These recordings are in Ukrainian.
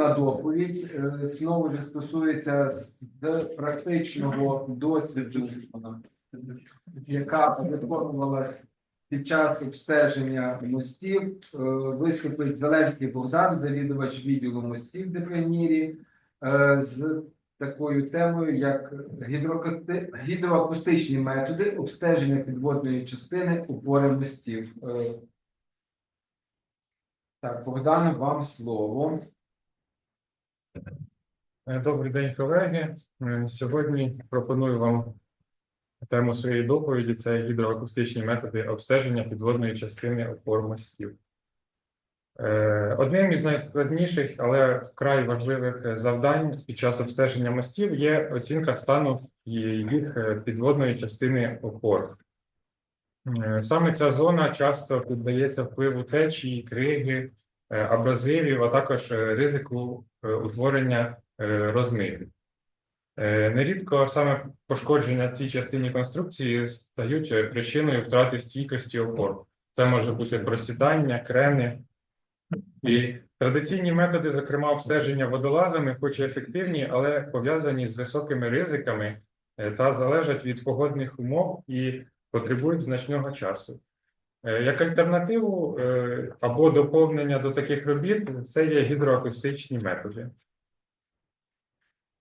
Наступна доповідь е, знову ж стосується практичного досвіду, яка виконувалась під час обстеження мостів. Е, Виступить Зеленський Богдан, завідувач відділу мостів ДПНІРі, е, з такою темою, як гідроакустичні методи обстеження підводної частини опори мостів. Е, Так, Богдане, вам слово. Е, Добрий день, колеги. Е, Сьогодні пропоную вам тему своєї доповіді: це гідроакустичні методи обстеження підводної частини опор мостів. Е, Одним із найскладніших, але вкрай важливих завдань під час обстеження мостів є оцінка стану їх підводної частини опор. Саме ця зона часто піддається впливу течії, криги, абразивів, а також ризику утворення е. Е, Нерідко саме пошкодження в цій частині конструкції стають е, причиною втрати стійкості опор. Це може бути просідання, крени. І традиційні методи, зокрема обстеження водолазами, хоч і ефективні, але пов'язані з високими ризиками е, та залежать від погодних умов і потребують значного часу. Е, Як альтернативу е, або доповнення до таких робіт це є гідроакустичні методи.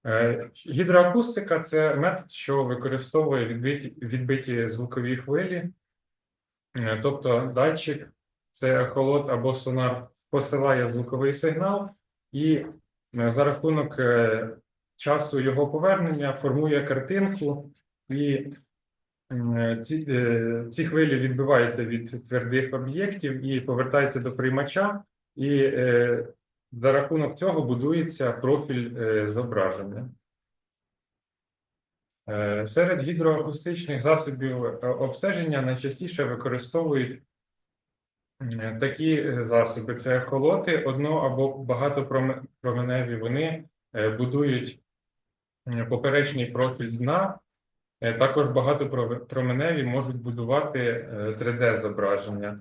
Е, Гідроакустика це метод, що використовує відбиті, відбиті звукові хвилі, тобто датчик, це ехолот або сонар посилає звуковий сигнал, і за рахунок часу його повернення формує картинку, і Ці, е, ці хвилі відбиваються від твердих об'єктів і повертаються до приймача, і е, за рахунок цього будується профіль е, зображення. Е, Серед гідроакустичних засобів е, обстеження найчастіше використовують такі е, засоби: це ехолоти, одно або багатопроменеві. Вони е, будують е, поперечний профіль дна. Е, Також багатопроменеві можуть будувати е, 3D-зображення.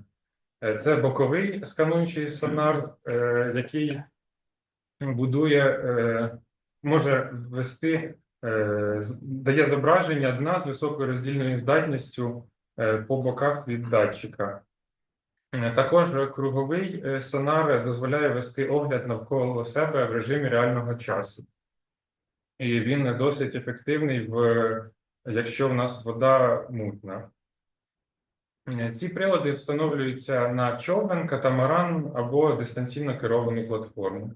Е, Це боковий скануючий сонар, е, який будує, е, може ввести, е, дає зображення дна з високою роздільною здатністю е, по боках від датчика. Е, Також круговий е, сонар дозволяє вести огляд навколо себе в режимі реального часу. І він досить ефективний в якщо в нас вода мутна. Е, Ці прилади встановлюються на човен, катамаран або дистанційно керовану платформу.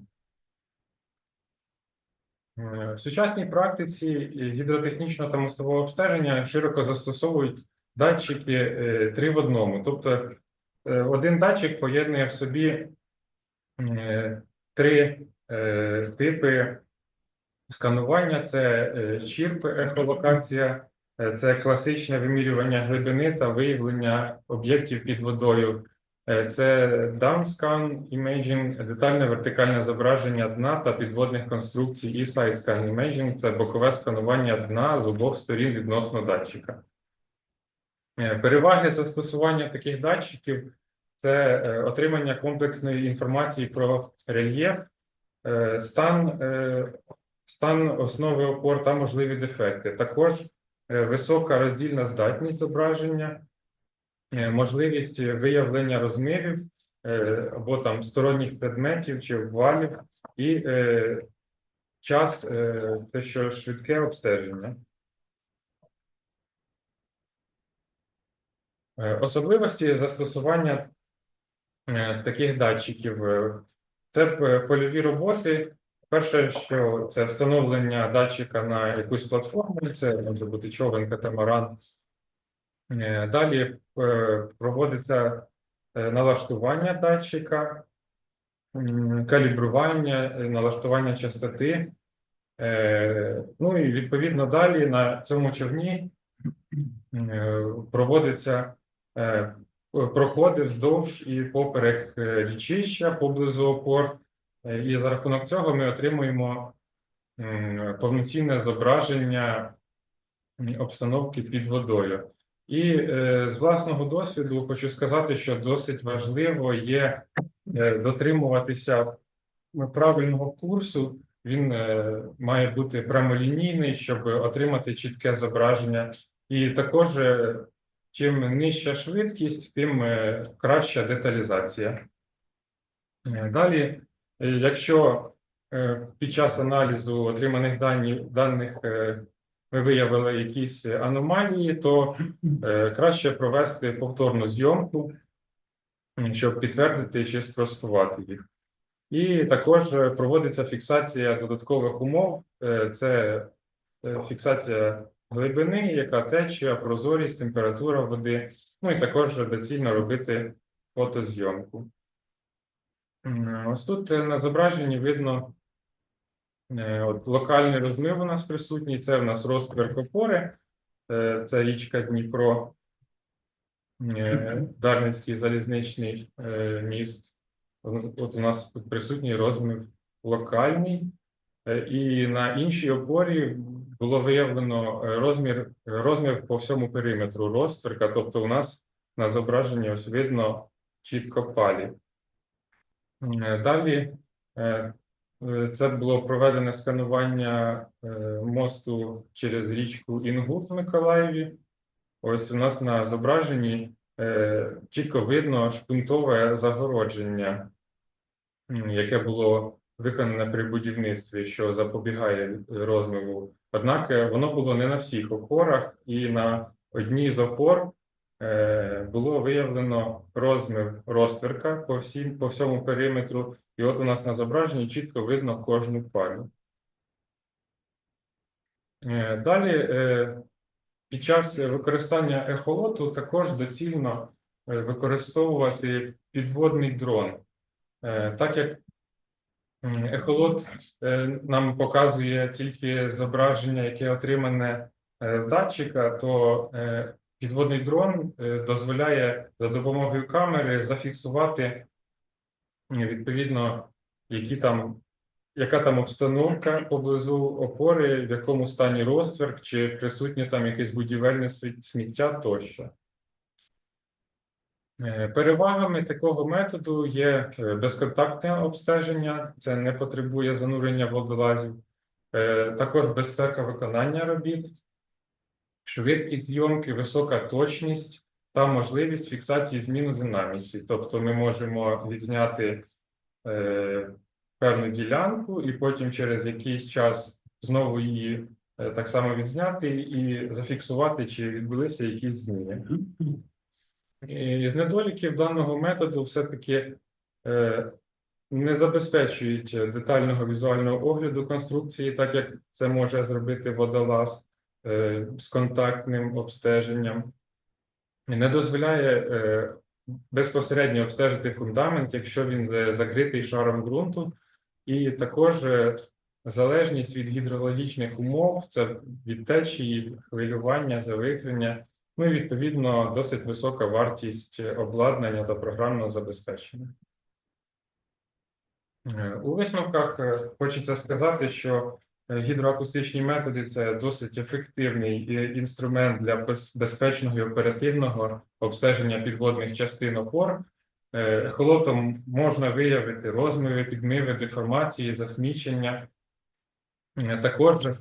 Е, В сучасній практиці гідротехнічного та мостового обстеження широко застосовують датчики е, три в одному. Тобто один датчик поєднує в собі три типи сканування це е, чірп ехолокація, е, це класичне вимірювання глибини та виявлення об'єктів під водою. Е, Це downscan imaging, детальне вертикальне зображення дна та підводних конструкцій, і side-scan imaging – це бокове сканування дна з обох сторін відносно датчика. Переваги застосування таких датчиків це отримання комплексної інформації про рельєф, стан стан основи опор та можливі дефекти. Також е, висока роздільна здатність зображення, е, можливість виявлення розмірів е, або там сторонніх предметів чи обвалів, і час те, що швидке обстеження. Особливості застосування таких датчиків це польові роботи. Перше, що це встановлення датчика на якусь платформу, це може бути човен, катамаран. Е, Далі е, проводиться е, налаштування датчика, калібрування, налаштування частоти. Ну і відповідно далі на цьому човні проводиться проходи вздовж і поперек річища поблизу опор. Е, І за рахунок цього ми отримуємо повноцінне зображення обстановки під водою. І е, з власного досвіду хочу сказати, що досить важливо є е, дотримуватися правильного курсу він має бути прямолінійний, щоб отримати чітке зображення. І також, чим нижча швидкість, тим краща деталізація. Далі, якщо е, під час аналізу отриманих дані, даних е, ми виявили якісь аномалії, то е, краще провести повторну зйомку, щоб підтвердити чи спростувати їх. І також е, проводиться фіксація додаткових умов. Е, Це е, фіксація глибини, яка течія, прозорість, температура води. Ну і також доцільно робити фотозйомку. Ось тут е, на зображенні видно е, от локальний розмив у нас присутній. Це в нас розтвір Копори, е, це річка Дніпро, Дарницький залізничний міст. От у нас тут присутній розмір локальний, і на іншій опорі було виявлено розмір, розмір по всьому периметру розтверка, тобто у нас на зображенні ось видно чітко палі. Е, Далі е, е, це було проведене сканування мосту через річку Інгул в Миколаєві. Ось у нас на зображенні чітко видно шпунтове загородження, яке було виконане при будівництві, що запобігає розмиву. Однак воно було не на всіх опорах, і на одній з опор було виявлено розмір розтверка по всім, по всьому периметру, і от у нас на зображенні чітко видно кожну палю. Е, Далі е, під час використання ехолоту також доцільно е, використовувати підводний дрон. Е, Так як ехолот е, нам показує тільки зображення, яке отримане е, з датчика, то е, підводний дрон е, дозволяє за допомогою камери зафіксувати е, відповідно, які там яка там обстановка поблизу опори, в якому стані розтверк, чи присутнє там якесь будівельне сміття тощо. Е, Перевагами такого методу є безконтактне обстеження, це не потребує занурення водолазів, також безпека виконання робіт, швидкість зйомки, висока точність та можливість фіксації змін у динаміці. Тобто ми можемо відзняти е, певну ділянку і потім через якийсь час знову її е, так само відзняти і зафіксувати, чи відбулися якісь зміни. І з недоліків даного методу все-таки е, не забезпечують детального візуального огляду конструкції, так як це може зробити водолаз з контактним обстеженням. Не дозволяє е, безпосередньо обстежити фундамент, якщо він е, закритий шаром ґрунту, і також е, залежність від гідрологічних умов, це від течії, хвилювання, завихрення, ну і відповідно досить висока вартість обладнання та програмного забезпечення. Е, У висновках е, хочеться сказати, що е, гідроакустичні методи це досить ефективний е, інструмент для безпечного і оперативного обстеження підводних частин опор. Е, Ехолотом можна виявити розмиви, підмиви, деформації, засмічення. Е, Також е,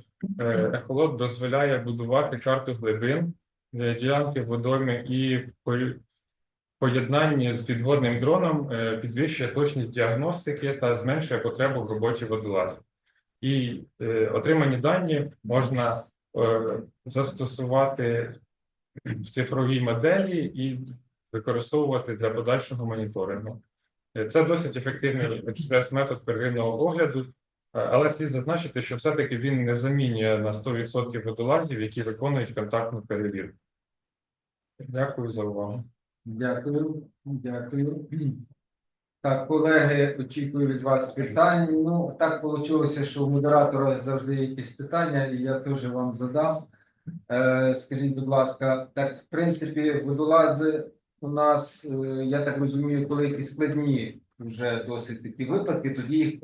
ехолот дозволяє будувати карту глибин е, ділянки водойми і в поєднанні з підводним дроном е, підвищує точність діагностики та зменшує потребу в роботі водолазів. І е, отримані дані можна е, застосувати в цифровій моделі і використовувати для подальшого моніторингу. Е, Це досить ефективний експрес-метод первинного огляду, е, але слід зазначити, що все-таки він не замінює на 100% водолазів, які виконують контактну перевірку. Дякую за увагу. Дякую, дякую. Так, колеги, очікую від вас питань. Ну, так вийшло, що у модератора завжди якісь питання, і я теж вам задам. Е, скажіть, будь ласка, так, в принципі, водолази у нас, е, я так розумію, коли якісь складні вже досить такі випадки, тоді їх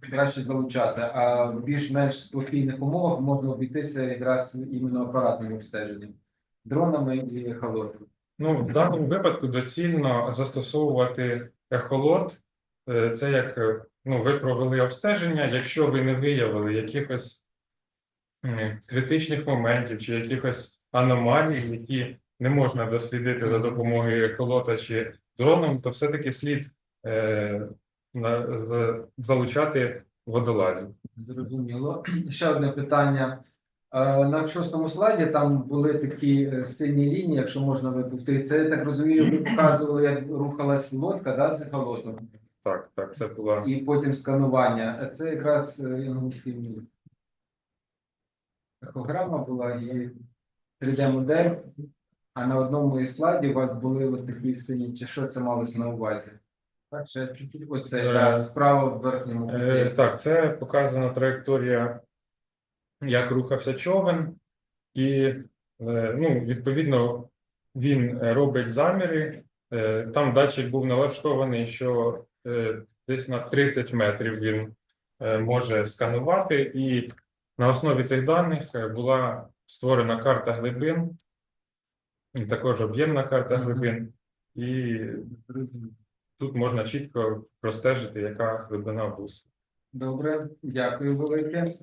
краще залучати. А в більш-менш спокійних умовах можна обійтися якраз іменно апаратним обстеженням, дронами і халотами. Ну, в даному випадку доцільно застосовувати ехолот. Е, Це як е, ну, ви провели обстеження, якщо ви не виявили якихось критичних моментів чи якихось аномалій, які не можна дослідити за допомогою ехолота чи дроном, то все-таки слід е, залучати водолазів. Зрозуміло. Ще одне питання. Е, На шостому слайді там були такі е, сині лінії, якщо можна випустити. Це, я так розумію, ви показували, як рухалась лодка да, з ехолотом, Так, так, це була і потім сканування. А Це якраз е, Інгульський. Ехограма була і 3D-модель, а на одному із слайдів у вас були от такі сині, чи що це малось на увазі? Так, ще. Оце, Е, справа в верхньому Е. Так, це показана траєкторія, як рухався човен, і е, ну, відповідно він е, робить заміри. Е, Там датчик був налаштований, що десь на 30 метрів він може сканувати, і на основі цих даних була створена карта глибин, і також об'ємна карта глибин. І тут можна чітко простежити, яка глибина бусу. Добре, дякую велике.